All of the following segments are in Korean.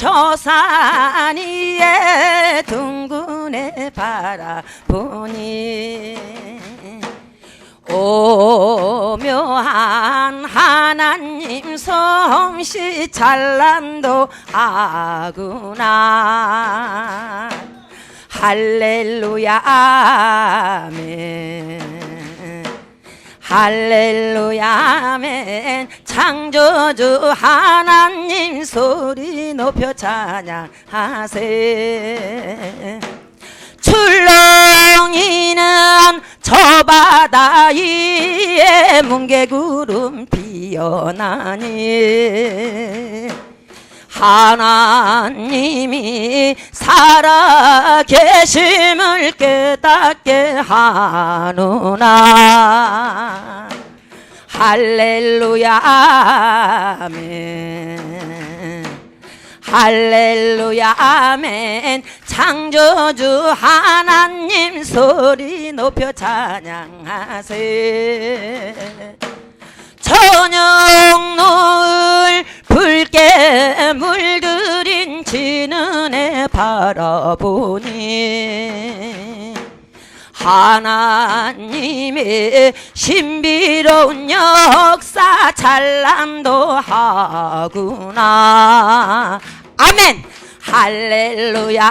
저산 위에 둥근에 바라보니 오묘한 하나님 솜씨 찬란도 아구나. 할렐루야 아멘. 할렐루야 아멘. 창조주 하나님 소리 높여 찬양하세. 출렁이는 저 바다 위에 뭉게구름 피어나니 하나님이 살아 계심을 깨닫게 하누나. 할렐루야. 아멘 할렐루야 아멘. 창조주 하나님 소리 높여 찬양하세. 저녁 노을 붉게 물들인 진은에 바라보니 하나님의 신비로운 역사 찬란도 하구나 아멘. 할렐루야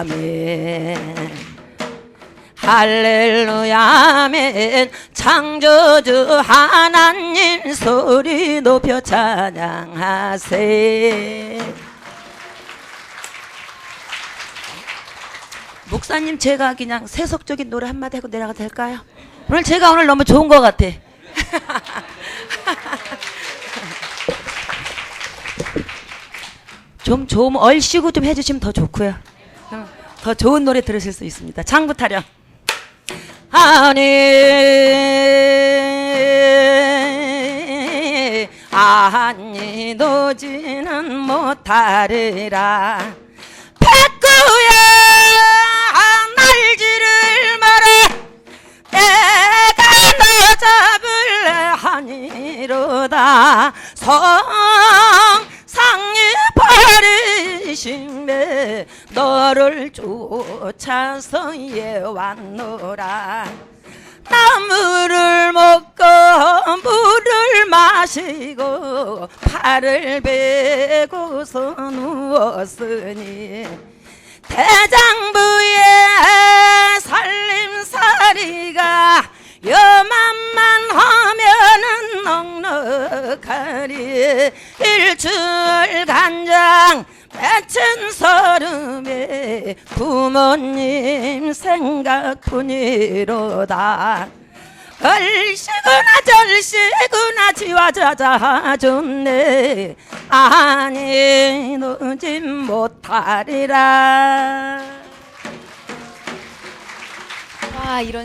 아멘. 할렐루야 아멘. 창조주 하나님 소리 높여 찬양하세 목사님 제가 그냥 세속적인 노래 한마디 하고 내려가도 될까요? 오늘 제가 오늘 너무 좋은 것 같아 좀 좀 얼씨구 좀 해주시면 더 좋고요. 그럼 더 좋은 노래 들으실 수 있습니다. 장구 타령. 아니 아니 노지는 못하리라. 백구야 날지를 마라. 내가 너 잡을래 하니로다. 성 심에 너를 쫓아서 예왔노라. 나무를 먹고 물을 마시고 팔을 베고서 누웠으니 대장부의 넉넉하리 일출 간장 배친 서름에 부모님 생각뿐이로다. 얼씨구나 절씨구나 지화자자 좋네. 아니 누진 못하리라. 와 이런